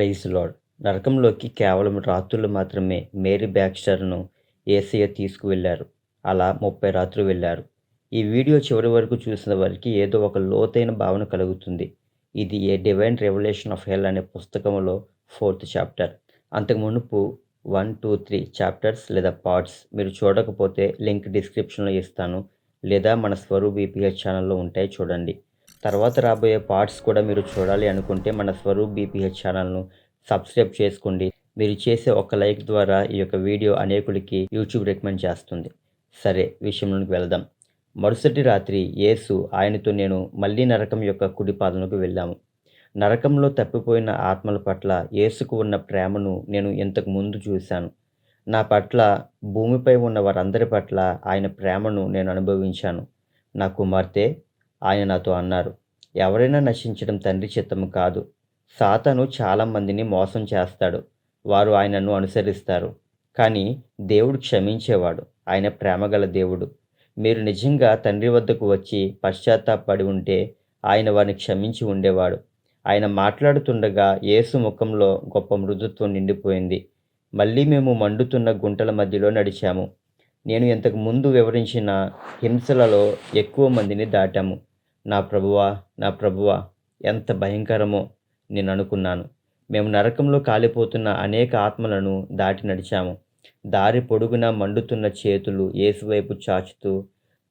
Praise lord. నరకంలోకి కేవలం రాత్రులు మాత్రమే మేరీ బ్యాక్స్టర్ను ఏసయ్య తీసుకువెళ్ళారు. అలా ముప్పై రాత్రులు వెళ్ళారు. ఈ వీడియో చివరి వరకు చూసిన వారికి ఏదో ఒక లోతైన భావన కలుగుతుంది. ఇది a divine revolution of hell అనే పుస్తకంలో ఫోర్త్ చాప్టర్. అంతకు మునుపు వన్ టూ త్రీ చాప్టర్స్ లేదా పార్ట్స్ మీరు చూడకపోతే లింక్ డిస్క్రిప్షన్లో ఇస్తాను. లేదా మన స్వరూప్ ఈపీఎస్ ఛానల్లో ఉంటాయి చూడండి. తర్వాత రాబోయే పార్ట్స్ కూడా మీరు చూడాలి అనుకుంటే మన స్వరూప్ బీపీహెచ్ ఛానల్ను సబ్స్క్రైబ్ చేసుకోండి. మీరు చేసే ఒక లైక్ ద్వారా ఈ యొక్క వీడియో అనేకులకి యూట్యూబ్ రికమెండ్ చేస్తుంది. సరే విషయంలోకి వెళ్దాం. మరుసటి రాత్రి యేసు ఆయనతో నేను మళ్ళీ నరకం యొక్క కుడిపాదనకు వెళ్ళాము. నరకంలో తప్పిపోయిన ఆత్మల పట్ల యేసుకు ఉన్న ప్రేమను నేను ఇంతకు ముందు చూశాను. నా పట్ల భూమిపై ఉన్న వారందరి పట్ల ఆయన ప్రేమను నేను అనుభవించాను. నా కుమార్తె ఆయన నాతో అన్నారు ఎవరైనా నశించడం తండ్రి చిత్తము కాదు. సాతను చాలామందిని మోసం చేస్తాడు. వారు ఆయనను అనుసరిస్తారు. కానీ దేవుడు క్షమించేవాడు. ఆయన ప్రేమగల దేవుడు. మీరు నిజంగా తండ్రి వద్దకు వచ్చి పశ్చాత్తాపడి ఉంటే ఆయన వారిని క్షమించి ఉండేవాడు. ఆయన మాట్లాడుతుండగా యేసు ముఖంలో గొప్ప మృదుత్వం నిండిపోయింది. మళ్ళీ మేము మండుతున్న గుంటల మధ్యలో నడిచాము. నేను ఇంతకు ముందు వివరించిన హింసలలో ఎక్కువ మందిని దాటాము. నా ప్రభువా నా ప్రభువా ఎంత భయంకరమో నేను అనుకున్నాను మేము నరకంలో కాలిపోతున్న అనేక ఆత్మలను దాటి నడిచాము. దారి పొడుగున మండుతున్న చేతులు ఏసువైపు చాచుతూ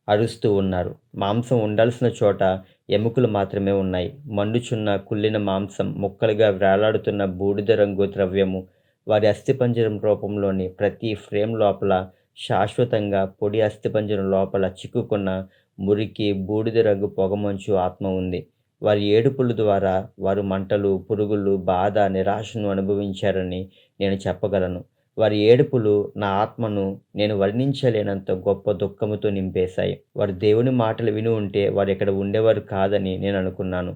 అరుస్తూ ఉన్నారు. మాంసం ఉండాల్సిన చోట ఎముకలు మాత్రమే ఉన్నాయి. మండుచున్న కుళ్ళిన మాంసం ముక్కలుగా వేలాడుతున్న బూడిద రంగు ద్రవ్యము వారి అస్థిపంజరం రూపంలోని ప్రతి ఫ్రేమ్ లోపల శాశ్వతంగా పొడి అస్థిపంజరం లోపల చిక్కుకున్న మురికి బూడిద రంగు పొగమంచు ఆత్మ ఉంది. వారి ఏడుపుల ద్వారా వారు మంటలు పురుగులు బాధ నిరాశను అనుభవించారని నేను చెప్పగలను. వారి ఏడుపులు నా ఆత్మను నేను వర్ణించలేనంత గొప్ప దుఃఖముతో నింపేశాయి. వారు దేవుని మాటలు విని ఉంటే వారు ఇక్కడ ఉండేవారు కాదని నేను అనుకున్నాను.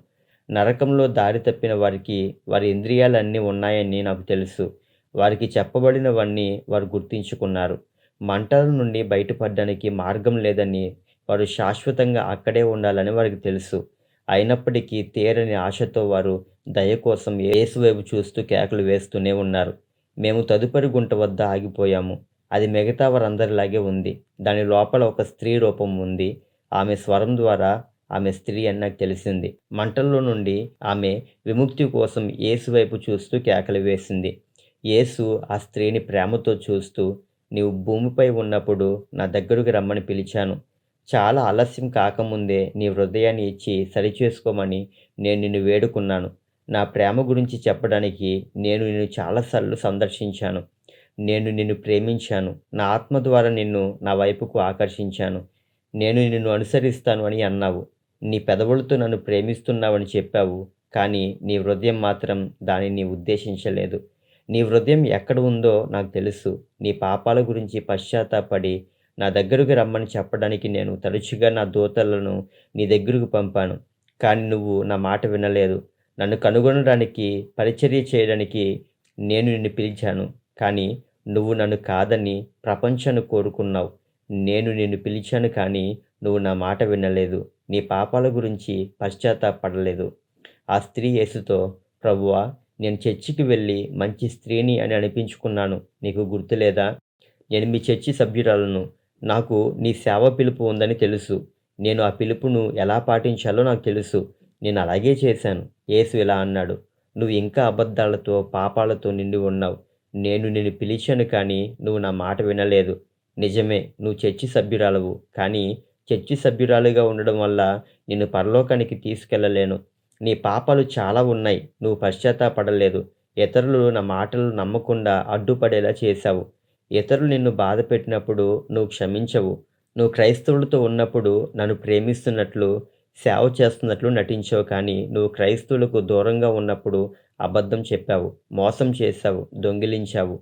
నరకంలో దారి తప్పిన వారికి వారి ఇంద్రియాలన్నీ ఉన్నాయని నాకు తెలుసు. వారికి చెప్పబడినవన్నీ వారు గుర్తించుకున్నారు. మంటల నుండి బయటపడడానికి మార్గం లేదని వారు శాశ్వతంగా అక్కడే ఉండాలని వారికి తెలుసు. అయినప్పటికీ తీరని ఆశతో వారు దయ కోసం ఏసువైపు చూస్తూ కేకలు వేస్తూనే ఉన్నారు. మేము తదుపరి గుంట వద్ద ఆగిపోయాము. అది మిగతా వారందరిలాగే ఉంది. దాని లోపల ఒక స్త్రీ రూపం ఉంది. ఆమె స్వరం ద్వారా ఆమె స్త్రీ అని నాకు తెలిసింది. మంటల్లో నుండి ఆమె విముక్తి కోసం యేసు వైపు చూస్తూ కేకలు వేసింది. యేసు ఆ స్త్రీని ప్రేమతో చూస్తూ నీవు భూమిపై ఉన్నప్పుడు నా దగ్గరకు రమ్మని పిలిచాను. చాలా ఆలస్యం కాకముందే నీ హృదయాన్ని ఇచ్చి సరిచేసుకోమని నేను నిన్ను వేడుకున్నాను. నా ప్రేమ గురించి చెప్పడానికి నేను నిన్ను చాలాసార్లు సందర్శించాను. నేను నిన్ను ప్రేమించాను. నా ఆత్మ ద్వారా నిన్ను నా వైపుకు ఆకర్షించాను. నేను నిన్ను అనుసరిస్తాను అని అన్నావు. నీ పెదవులతో నన్ను ప్రేమిస్తున్నావని చెప్పావు. కానీ నీ హృదయం మాత్రం దానిని ఉద్దేశించలేదు. నీ హృదయం ఎక్కడ ఉందో నాకు తెలుసు. నీ పాపాల గురించి పశ్చాత్తాపడి నా దగ్గరకు రమ్మని చెప్పడానికి నేను తరచుగా నా దూతలను నీ దగ్గరకు పంపాను. కానీ నువ్వు నా మాట వినలేదు. నన్ను కనుగొనడానికి పరిచర్య చేయడానికి నేను నిన్ను పిలిచాను. కానీ నువ్వు నన్ను కాదని ప్రపంచాన్ని కోరుకున్నావు. నేను నిన్ను పిలిచాను కానీ నువ్వు నా మాట వినలేదు. నీ పాపాల గురించి పశ్చాత్తాపడలేదు. ఆ స్త్రీ యేసుతో ప్రభువా నేను చర్చికి వెళ్ళి మంచి స్త్రీని అని అనిపించుకున్నాను. నీకు గుర్తులేదా? నేను మీ చర్చి సభ్యురాలను. నాకు నీ సేవ పిలుపు ఉందని తెలుసు. నేను ఆ పిలుపును ఎలా పాటించాలో నాకు తెలుసు. నేను అలాగే చేశాను. యేసు ఇలా అన్నాడు. నువ్వు ఇంకా అబద్ధాలతో పాపాలతో నిండి ఉన్నావు. నేను నిన్ను పిలిచాను కానీ నువ్వు నా మాట వినలేదు. నిజమే నువ్వు చర్చి సభ్యురాలవు. కానీ చర్చి సభ్యురాలుగా ఉండడం వల్ల నిన్ను పరలోకానికి తీసుకెళ్ళలేను నీ పాపాలు చాలా ఉన్నాయి. నువ్వు పశ్చాత్తాపడలేదు. ఇతరులు నా మాటలు నమ్మకుండా అడ్డుపడేలా చేశావు. ఇతరులు నిన్ను బాధ పెట్టినప్పుడు నువ్వు క్షమించవు. నువ్వు క్రైస్తవులతో ఉన్నప్పుడు నన్ను ప్రేమిస్తున్నట్లు సేవ చేస్తున్నట్లు నటించావు కానీ నువ్వు క్రైస్తవులకు దూరంగా ఉన్నప్పుడు అబద్ధం చెప్పావు మోసం చేశావు దొంగిలించావు.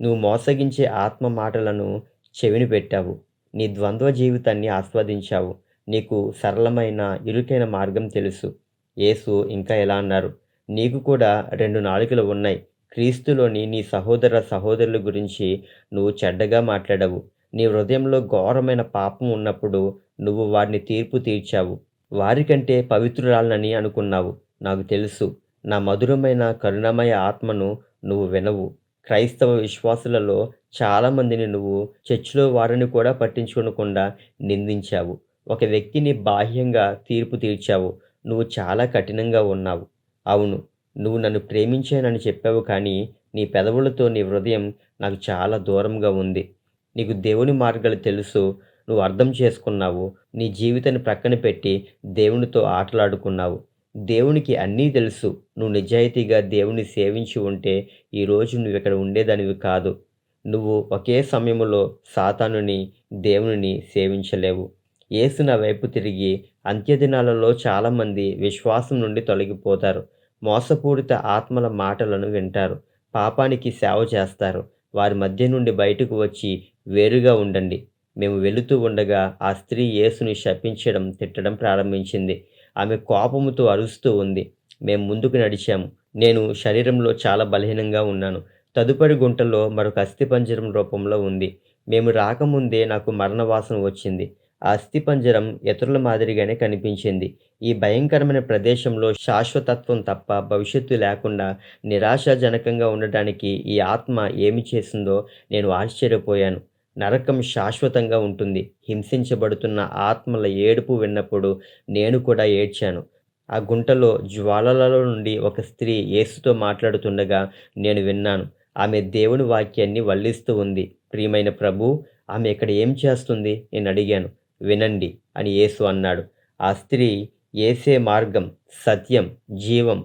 నువ్వు మోసగించే ఆత్మ మాటలను చెవిని పెట్టావు. నీ ద్వంద్వ జీవితాన్ని ఆస్వాదించావు. నీకు సరళమైన ఇరుకైన మార్గం తెలుసు. యేసు ఇంకా ఎలా అన్నారు? నీకు కూడా రెండు నాలుకలు ఉన్నాయి. క్రీస్తులోని నీ సహోదర సహోదరుల గురించి నువ్వు చెడ్డగా మాట్లాడవు. నీ హృదయంలో ఘోరమైన పాపం ఉన్నప్పుడు నువ్వు వారిని తీర్పు తీర్చావు. వారికంటే పవిత్రురాలనని అనుకున్నావు. నాకు తెలుసు నా మధురమైన కరుణమయ ఆత్మను నువ్వు వినవు. క్రైస్తవ విశ్వాసులలో చాలామందిని నువ్వు చర్చిలో వారిని కూడా పట్టించుకోకుండా నిందించావు. ఒక వ్యక్తిని బాహ్యంగా తీర్పు తీర్చావు. నువ్వు చాలా కఠినంగా ఉన్నావు. అవును నువ్వు నన్ను ప్రేమించానని చెప్పావు కానీ నీ పెదవులతో నీ హృదయం నాకు చాలా దూరంగా ఉంది. నీకు దేవుని మార్గాలు తెలుసు. నువ్వు అర్థం చేసుకున్నావు. నీ జీవితాన్ని ప్రక్కన పెట్టి దేవునితో ఆటలాడుకున్నావు. దేవునికి అన్నీ తెలుసు. నువ్వు నిజాయితీగా దేవుని సేవించి ఉంటే ఈరోజు నువ్వు ఇక్కడ ఉండేదానివి కాదు. నువ్వు ఒకే సమయంలో సాతానుని దేవునిని సేవించలేవు. యేసు నా వైపు తిరిగి అంత్యదినాలలో చాలామంది విశ్వాసం నుండి తొలగిపోతారు. మోసపూరిత ఆత్మల మాటలను వింటారు. పాపానికి సేవ చేస్తారు. వారి మధ్య నుండి బయటకు వచ్చి వేరుగా ఉండండి. మేము వెళుతూ ఉండగా ఆ స్త్రీ యేసుని శపించడం తిట్టడం ప్రారంభించింది. ఆమె కోపముతో అరుస్తూ ఉంది. మేము ముందుకు నడిచాము. నేను శరీరంలో చాలా బలహీనంగా ఉన్నాను. తదుపరి గుంటలో మరొక అస్థిపంజరం రూపంలో ఉంది. మేము రాకముందే నాకు మరణవాసన వచ్చింది. అస్థిపంజరం ఇతరుల మాదిరిగానే కనిపించింది. ఈ భయంకరమైన ప్రదేశంలో శాశ్వతత్వం తప్ప భవిష్యత్తు లేకుండా నిరాశాజనకంగా ఉండడానికి ఈ ఆత్మ ఏమి చేసిందో నేను ఆశ్చర్యపోయాను. నరకం శాశ్వతంగా ఉంటుంది. హింసించబడుతున్న ఆత్మల ఏడుపు విన్నప్పుడు నేను కూడా ఏడ్చాను. ఆ గుంటలో జ్వాలలలో నుండి ఒక స్త్రీ యేసుతో మాట్లాడుతుండగా నేను విన్నాను. ఆమె దేవుని వాక్యాన్ని వల్లిస్తూ ఉంది. ప్రియమైన ప్రభు ఆమె ఇక్కడ ఏం చేస్తుంది? నేను అడిగాను. వినండి అని యేసు అన్నాడు. ఆ స్త్రీ ఏసే మార్గం సత్యం జీవం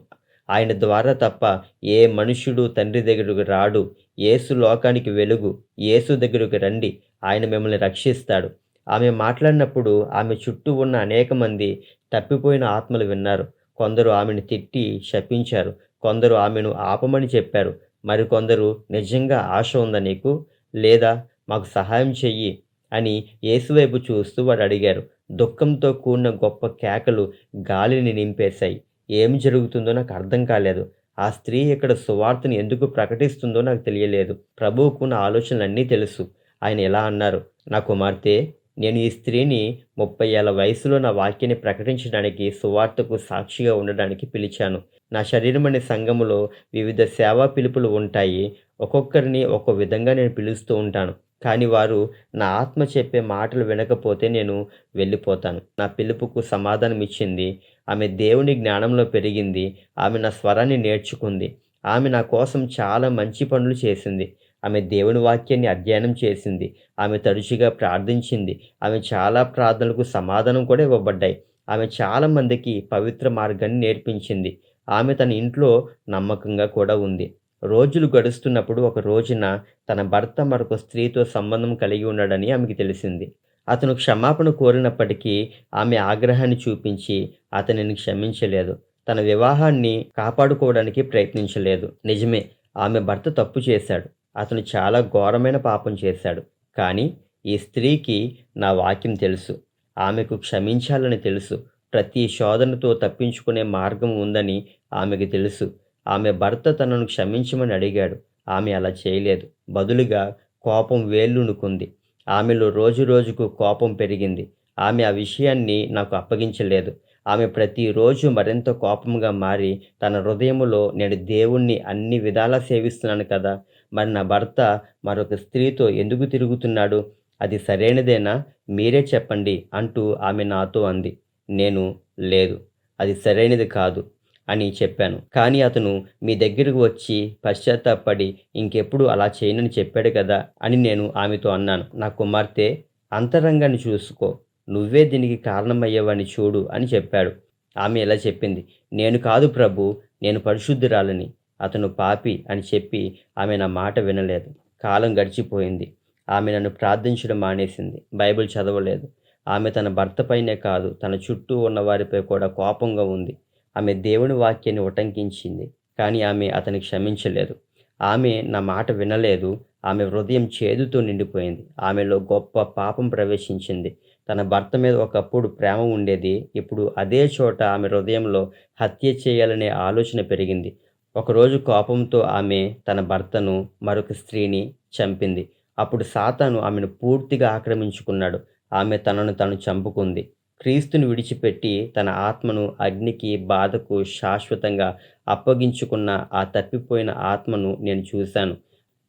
ఆయన ద్వారా తప్ప ఏ మనుష్యుడు తండ్రి దగ్గరకు రాడు. ఏసు లోకానికి వెలుగు ఏసు దగ్గరకు రండి ఆయన మిమ్మల్ని రక్షిస్తాడు. ఆమె మాట్లాడినప్పుడు ఆమె చుట్టూ ఉన్న అనేక మంది తప్పిపోయిన ఆత్మలు విన్నారు. కొందరు ఆమెను తిట్టి శపించారు. కొందరు ఆమెను ఆపమని చెప్పారు. మరికొందరు నిజంగా ఆశ ఉందా నీకు? లేదా మాకు సహాయం చెయ్యి అని యేసువైపు చూస్తూ వాడు అడిగారు. దుఃఖంతో కూడిన గొప్ప కేకలు గాలిని నింపేశాయి. ఏం జరుగుతుందో నాకు అర్థం కాలేదు. ఆ స్త్రీ ఇక్కడ సువార్తను ఎందుకు ప్రకటిస్తుందో నాకు తెలియలేదు. ప్రభువుకు నా ఆలోచనలన్నీ తెలుసు. ఆయన ఎలా అన్నారు. నా కుమార్తె నేను ఈ స్త్రీని ముప్పై ఏళ్ళ వయసులో నా వాక్యాన్ని ప్రకటించడానికి సువార్తకు సాక్షిగా ఉండడానికి పిలిచాను. నా శరీరం అనే సంఘములో వివిధ సేవా పిలుపులు ఉంటాయి. ఒక్కొక్కరిని ఒక్కో విధంగా నేను పిలుస్తూ ఉంటాను. కానీ వారు నా ఆత్మ చెప్పే మాటలు వినకపోతే నేను వెళ్ళిపోతాను. నా పిలుపుకు సమాధానం ఇచ్చింది. ఆమె దేవుని జ్ఞానంలో పెరిగింది. ఆమె నా స్వరాన్ని నేర్చుకుంది. ఆమె నా కోసం చాలా మంచి పనులు చేసింది. ఆమె దేవుని వాక్యాన్ని అధ్యయనం చేసింది. ఆమె తరచుగా ప్రార్థించింది. ఆమె చాలా ప్రార్థనలకు సమాధానం కూడా ఇవ్వబడ్డాయి. ఆమె చాలా మందికి పవిత్ర మార్గాన్ని నేర్పించింది. ఆమె తన ఇంట్లో నమ్మకంగా కూడా ఉంది. రోజులు గడుస్తున్నప్పుడు ఒక రోజున తన భర్త మరొక స్త్రీతో సంబంధం కలిగి ఉన్నాడని ఆమెకి తెలిసింది. అతను క్షమాపణ కోరినప్పటికీ ఆమె ఆగ్రహాన్ని చూపించి అతనిని క్షమించలేదు. తన వివాహాన్ని కాపాడుకోవడానికి ప్రయత్నించలేదు. నిజమే ఆమె భర్త తప్పు చేశాడు. అతను చాలా ఘోరమైన పాపం చేశాడు. కానీ ఈ స్త్రీకి నా వాక్యం తెలుసు. ఆమెకు క్షమించాలని తెలుసు. ప్రతి శోధనతో తప్పించుకునే మార్గం ఉందని ఆమెకు తెలుసు. ఆమె భర్త తనను క్షమించమని అడిగాడు. ఆమె అలా చేయలేదు. బదులుగా కోపం వేళ్ళునుకుంది. ఆమెలో రోజు రోజుకు కోపం పెరిగింది. ఆమె ఆ విషయాన్ని నాకు అప్పగించలేదు. ఆమె ప్రతిరోజు మరింత కోపంగా మారి తన హృదయములో నేను దేవుణ్ణి అన్ని విధాలా సేవిస్తున్నాను కదా మరి నా భర్త మరొక స్త్రీతో ఎందుకు తిరుగుతున్నాడు? అది సరైనదేనా? మీరే చెప్పండి అంటూ ఆమె నాతో అంది. నేను లేదు. అది సరైనది కాదు. అని చెప్పాను. కానీ అతను మీ దగ్గరకు వచ్చి పశ్చాత్తాపడి ఇంకెప్పుడు అలా చేయనని చెప్పాడు కదా అని నేను ఆమెతో అన్నాను. నా కుమార్తె అంతరంగాన్ని చూసుకో. నువ్వే దీనికి కారణమయ్యేవాడిని చూడు అని చెప్పాడు. ఆమె ఇలా చెప్పింది. నేను కాదు ప్రభు నేను పరిశుద్ధురాలని అతను పాపి అని చెప్పి ఆమె నా మాట వినలేదు. కాలం గడిచిపోయింది. ఆమె నన్ను ప్రార్థించడం మానేసింది. బైబిల్ చదవలేదు. ఆమె తన భర్తపైనే కాదు తన చుట్టూ ఉన్న వారిపై కూడా కోపంగా ఉంది. ఆమె దేవుని వాక్యాన్ని ఉటంకించింది కానీ ఆమె అతని క్షమించలేదు. ఆమె నా మాట వినలేదు. ఆమె హృదయం చేదుతో నిండిపోయింది. ఆమెలో గొప్ప పాపం ప్రవేశించింది. తన భర్త మీద ఒకప్పుడు ప్రేమ ఉండేది. ఇప్పుడు అదే చోట ఆమె హృదయంలో హత్య చేయాలనే ఆలోచన పెరిగింది. ఒకరోజు కోపంతో ఆమె తన భర్తను మరొక స్త్రీని చంపింది. అప్పుడు సాతాను ఆమెను పూర్తిగా ఆక్రమించుకున్నాడు. ఆమె తనను తను చంపుకుంది. క్రీస్తుని విడిచిపెట్టి తన ఆత్మను అగ్నికి బాధకు శాశ్వతంగా అప్పగించుకున్న ఆ తప్పిపోయిన ఆత్మను నేను చూశాను.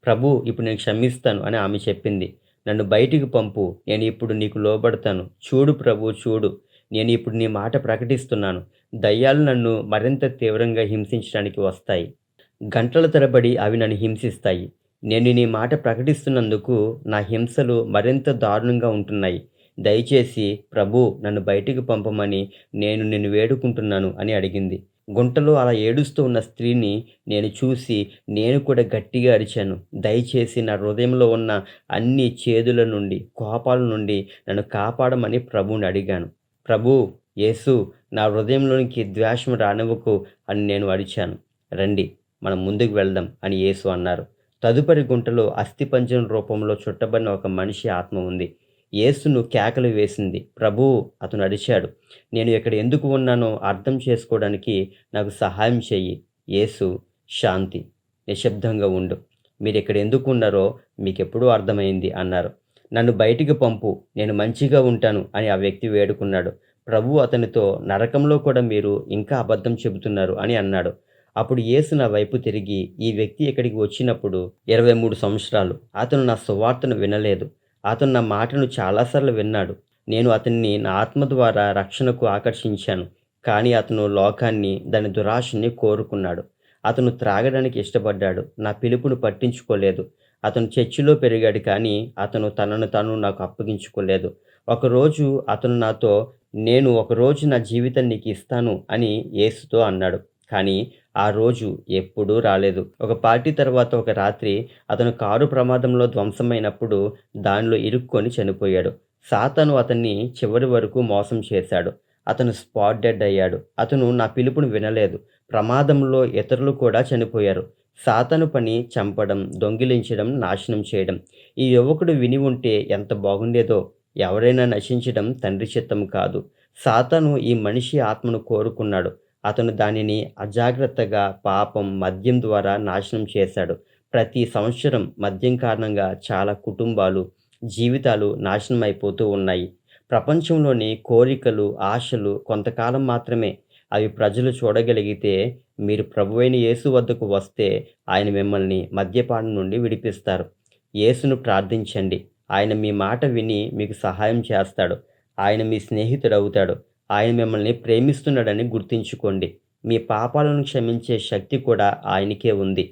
ప్రభు ఇప్పుడు నేను క్షమిస్తాను అని ఆమె చెప్పింది. నన్ను బయటికి పంపు నేను ఇప్పుడు నీకు లోబడతాను. చూడు ప్రభు చూడు. నేను ఇప్పుడు నీ మాట ప్రకటిస్తున్నాను. దయ్యాలు నన్ను మరింత తీవ్రంగా హింసించడానికి వస్తాయి. గంటల తరబడి అవి నన్ను హింసిస్తాయి. నేను నీ మాట ప్రకటిస్తున్నందుకు నా హింసలు మరింత దారుణంగా ఉంటున్నాయి. దయచేసి ప్రభు నన్ను బయటికి పంపమని నేను నిన్ను వేడుకుంటున్నాను అని అడిగింది. గుంటలో అలా ఏడుస్తూ ఉన్న స్త్రీని నేను చూసి నేను కూడా గట్టిగా అరిచాను. దయచేసి నా హృదయంలో ఉన్న అన్ని చేదుల నుండి కోపాల నుండి నన్ను కాపాడమని ప్రభువుని అడిగాను. ప్రభు యేసు నా హృదయంలోనికి ద్వేషం రానివ్వకు అని నేను అరిచాను. రండి మనం ముందుకు వెళ్దాం అని యేసు అన్నారు. తదుపరి గుంటలో అస్థిపంజరం రూపంలో చుట్టబడిన ఒక మనిషి ఆత్మ ఉంది. యేసును కేకలు వేసింది. ప్రభు అతను అడిచాడు నేను ఇక్కడ ఎందుకు ఉన్నానో అర్థం చేసుకోవడానికి నాకు సహాయం చెయ్యి. యేసు శాంతి నిశ్శబ్దంగా ఉండు. మీరు ఇక్కడ ఎందుకు ఉన్నారో మీకు ఎప్పుడూ అర్థమైంది అన్నారు. నన్ను బయటికి పంపు నేను మంచిగా ఉంటాను అని ఆ వ్యక్తి వేడుకున్నాడు. ప్రభు అతనితో నరకంలో కూడా మీరు ఇంకా అబద్ధం చెబుతున్నారు అని అన్నాడు. అప్పుడు యేసు నా వైపు తిరిగి ఈ వ్యక్తి ఇక్కడికి వచ్చినప్పుడు ఇరవై మూడు సంవత్సరాలు అతను నా సువార్తను వినలేదు. అతను నా మాటను చాలాసార్లు విన్నాడు. నేను అతన్ని నా ఆత్మ ద్వారా రక్షణకు ఆకర్షించాను. కానీ అతను లోకాన్ని దాని దురాశని కోరుకున్నాడు. అతను త్రాగడానికి ఇష్టపడ్డాడు. నా పిలుపును పట్టించుకోలేదు. అతను చర్చిలో పెరిగాడు కానీ అతను తనను తను నాకు అప్పగించుకోలేదు. ఒకరోజు అతను నాతో నేను ఒకరోజు నా జీవితం నీకు ఇస్తాను అని యేసుతో అన్నాడు. కానీ ఆ రోజు ఎప్పుడూ రాలేదు. ఒక పార్టీ తర్వాత ఒక రాత్రి అతను కారు ప్రమాదంలో ధ్వంసమైనప్పుడు దానిలో ఇరుక్కొని చనిపోయాడు. సాతను అతన్ని చివరి వరకు మోసం చేశాడు. అతను స్పాట్ డెడ్ అయ్యాడు. అతను నా పిలుపును వినలేదు. ప్రమాదంలో ఇతరులు కూడా చనిపోయారు. సాతను పని చంపడం దొంగిలించడం నాశనం చేయడం. ఈ యువకుడు విని ఉంటే ఎంత బాగుండేదో ఎవరైనా నశించడం తండ్రి చిత్తం కాదు. సాతను ఈ మనిషి ఆత్మను కోరుకున్నాడు. అతను దానిని అజాగ్రత్తగా పాపం మద్యం ద్వారా నాశనం చేశాడు. ప్రతి సంవత్సరం మద్యం కారణంగా చాలా కుటుంబాలు జీవితాలు నాశనం అయిపోతూ ఉన్నాయి. ప్రపంచంలోని కోరికలు ఆశలు కొంతకాలం మాత్రమే అవి ప్రజలు చూడగలిగితే మీరు ప్రభువైన యేసు వద్దకు వస్తే ఆయన మిమ్మల్ని మద్యపానం నుండి విడిపిస్తారు. యేసును ప్రార్థించండి. ఆయన మీ మాట విని మీకు సహాయం చేస్తాడు. ఆయన మీ స్నేహితుడు అవుతాడు ఆయన మిమ్మల్ని ప్రేమిస్తున్నాడని గుర్తుంచుకోండి. మీ పాపాలను క్షమించే శక్తి కూడా ఆయనకే ఉంది.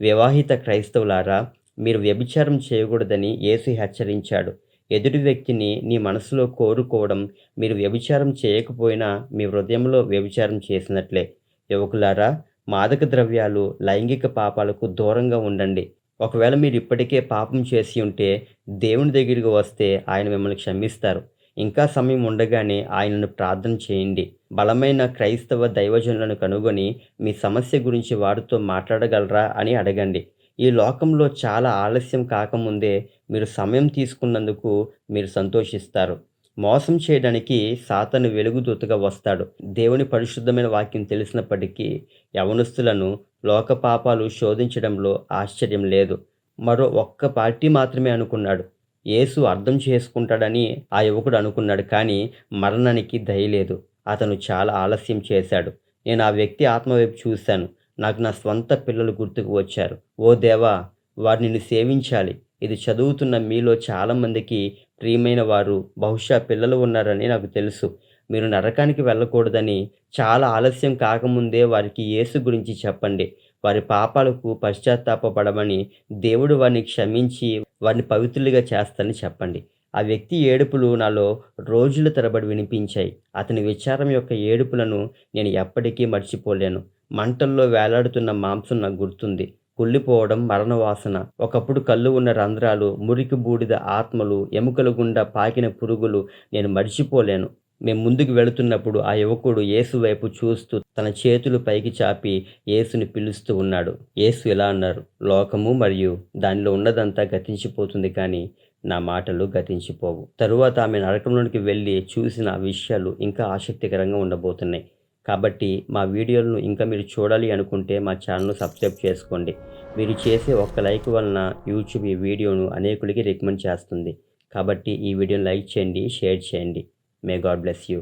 వివాహిత క్రైస్తవులారా మీరు వ్యభిచారం చేయకూడదని యేసు హెచ్చరించాడు. ఎదుటి వ్యక్తిని నీ మనసులో కోరుకోవడం మీరు వ్యభిచారం చేయకపోయినా మీ హృదయంలో వ్యభిచారం చేసినట్లే. యువకులారా మాదక ద్రవ్యాలు లైంగిక పాపాలకు దూరంగా ఉండండి. ఒకవేళ మీరు ఇప్పటికే పాపం చేసి ఉంటే దేవుని దగ్గరికి వస్తే ఆయన మిమ్మల్ని క్షమిస్తారు. ఇంకా సమయం ఉండగానే ఆయనను ప్రార్థన చేయండి. బలమైన క్రైస్తవ దైవజనులను కనుగొని మీ సమస్య గురించి వారితో మాట్లాడగలరా అని అడగండి. ఈ లోకంలో చాలా ఆలస్యం కాకముందే మీరు సమయం తీసుకున్నందుకు మీరు సంతోషిస్తారు. మోసం చేయడానికి సాతను వెలుగుదూతగా వస్తాడు. దేవుని పరిశుద్ధమైన వాక్యం తెలిసినప్పటికీ యవనస్తులను లోక పాపాలు శోధించడంలో ఆశ్చర్యం లేదు. మరో ఒక్క పార్టీ మాత్రమే అనుకున్నాడు. యేసు అర్థం చేసుకుంటాడని ఆ యువకుడు అనుకున్నాడు కానీ మరణానికి దయలేదు అతను చాలా ఆలస్యం చేశాడు. నేను ఆ వ్యక్తి ఆత్మవైపు చూశాను. నాకు నా స్వంత పిల్లలు గుర్తుకు వచ్చారు. ఓ దేవా వారు నిన్ను సేవించాలి. ఇది చదువుతున్న మీలో చాలామందికి ప్రియమైన వారు బహుశా పిల్లలు ఉన్నారని నాకు తెలుసు. మీరు నరకానికి వెళ్ళకూడదని చాలా ఆలస్యం కాకముందే వారికి యేసు గురించి చెప్పండి. వారి పాపాలకు పశ్చాత్తాపడమని దేవుడు వారిని క్షమించి వారిని పవిత్రులుగా చేస్తానని చెప్పండి. ఆ వ్యక్తి ఏడుపులు నాలో రోజుల తరబడి వినిపించాయి. అతని విచారం యొక్క ఏడుపులను నేను ఎప్పటికీ మర్చిపోలేను. మంటల్లో వేలాడుతున్న మాంసం నాకు గుర్తుంది. కుళ్ళిపోవడం మరణవాసన. ఒకప్పుడు కళ్ళు ఉన్న రంధ్రాలు మురికి బూడిద ఆత్మలు ఎముకల గుండా పాకిన పురుగులు నేను మర్చిపోలేను. మేము ముందుకు వెళుతున్నప్పుడు ఆ యువకుడు యేసు వైపు చూస్తూ తన చేతులు పైకి చాపి యేసుని పిలుస్తూ ఉన్నాడు. యేసు ఇలా అన్నారు లోకము మరియు దానిలో ఉన్నదంతా గతించిపోతుంది కానీ నా మాటలు గతించిపోవు. తరువాత ఆమె నరకంలోనికి వెళ్ళి చూసిన విషయాలు ఇంకా ఆసక్తికరంగా ఉండబోతున్నాయి. కాబట్టి మా వీడియోలను ఇంకా మీరు చూడాలి అనుకుంటే మా ఛానల్ను సబ్స్క్రైబ్ చేసుకోండి. మీరు చేసే ఒక్క లైక్ వలన యూట్యూబ్ ఈ వీడియోను అనేకులకి రికమెండ్ చేస్తుంది. కాబట్టి ఈ వీడియోని లైక్ చేయండి షేర్ చేయండి. May God bless you